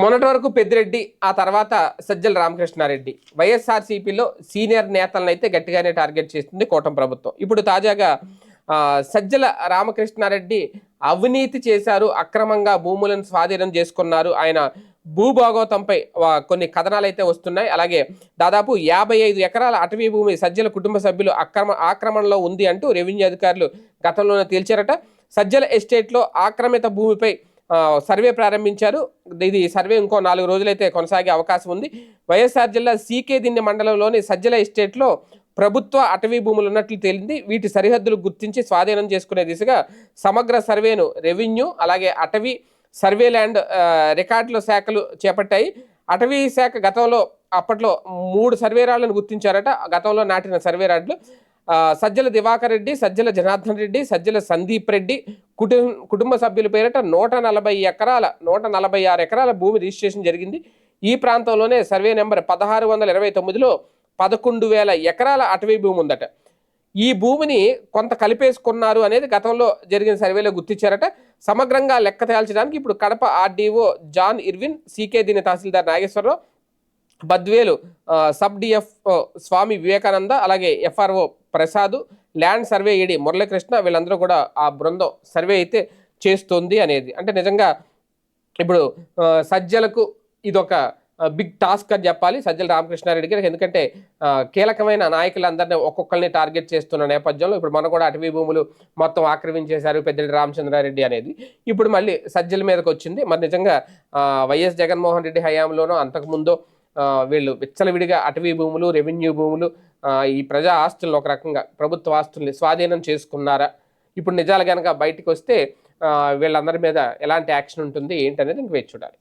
మొన్నటి వరకు పెద్దిరెడ్డి ఆ తర్వాత సజ్జల రామకృష్ణారెడ్డి. వైఎస్ఆర్సీపీలో సీనియర్ నేతలను అయితే గట్టిగానే టార్గెట్ చేస్తుంది కూటమి ప్రభుత్వం. ఇప్పుడు తాజాగా సజ్జల రామకృష్ణారెడ్డి అవినీతి చేశారు అక్రమంగా భూములను స్వాధీనం చేసుకున్నారు. ఆయన భూభాగోతంపై కొన్ని కథనాలు అయితే వస్తున్నాయి. అలాగే దాదాపు యాభై ఐదు ఎకరాల అటవీ భూమి సజ్జల కుటుంబ సభ్యులు అక్రమ ఆక్రమణలో ఉంది అంటూ రెవెన్యూ అధికారులు గతంలోనే తేల్చారట. సజ్జల ఎస్టేట్లో ఆక్రమిత భూమిపై సర్వే ప్రారంభించారు. ఇది సర్వే ఇంకో నాలుగు రోజులైతే కొనసాగే అవకాశం ఉంది. వైఎస్ఆర్ జిల్లా సీకే దిన్నె మండలంలోని సజ్జల ఎస్టేట్లో ప్రభుత్వ అటవీ భూములు ఉన్నట్లు తేలింది. వీటి సరిహద్దులు గుర్తించి స్వాధీనం చేసుకునే దిశగా సమగ్ర సర్వేను రెవెన్యూ అలాగే అటవీ సర్వే ల్యాండ్ రికార్డుల శాఖలు చేపట్టాయి. అటవీ శాఖ గతంలో అప్పట్లో మూడు సర్వేరాళ్ళను గుర్తించారట. గతంలో నాటిన సర్వేరాడ్లు సజ్జల దివాకర్ రెడ్డి సజ్జల జనార్దన్ రెడ్డి సజ్జల సందీప్ రెడ్డి కుటుంబ కుటుంబ సభ్యుల పేరిట నూట నలభై ఎకరాల నూట నలభై ఆరు ఎకరాల భూమి రిజిస్ట్రేషన్ జరిగింది. ఈ ప్రాంతంలోనే సర్వే నెంబర్ పదహారు వందల ఇరవై తొమ్మిదిలో పదకొండు వేల ఎకరాల అటవీ భూమి ఉందట. ఈ భూమిని కొంత కలిపేసుకున్నారు అనేది గతంలో జరిగిన సర్వేలో గుర్తించారట. సమగ్రంగా లెక్క తేల్చడానికి ఇప్పుడు Kadapa RDO John Irwin CK దీని తహసీల్దార్ నాగేశ్వరరావు బద్వేలు సబ్ డిఎఫ్ స్వామి వివేకానంద అలాగే ఎఫ్ఆర్ఓ ప్రసాద్ ల్యాండ్ సర్వే ఈడి మురళీకృష్ణ వీళ్ళందరూ కూడా ఆ బృందం సర్వే అయితే చేస్తుంది అనేది. అంటే నిజంగా ఇప్పుడు సజ్జలకు ఇదొక బిగ్ టాస్క్ అని చెప్పాలి సజ్జల రామకృష్ణారెడ్డి గారికి. ఎందుకంటే కీలకమైన నాయకులందరినీ ఒక్కొక్కరిని టార్గెట్ చేస్తున్న నేపథ్యంలో ఇప్పుడు మనం కూడా అటవీ భూములు మొత్తం ఆక్రమించేశారు పెద్దిరెడ్డి రామచంద్రారెడ్డి అనేది. ఇప్పుడు మళ్ళీ సజ్జల మీదకి వచ్చింది మరి నిజంగా వైఎస్ జగన్మోహన్ రెడ్డి హయాంలోనో అంతకుముందో వీళ్ళు విచ్చలవిడిగా అటవీ భూములు రెవెన్యూ భూములు ఈ ప్రజా ఆస్తులను ఒక రకంగా ప్రభుత్వ ఆస్తుల్ని స్వాధీనం చేసుకున్నారా? ఇప్పుడు నిజాలు కనుక బయటకు వస్తే వీళ్ళందరి మీద ఎలాంటి యాక్షన్ ఉంటుంది ఏంటనేది ఇంక వేచి చూడాలి.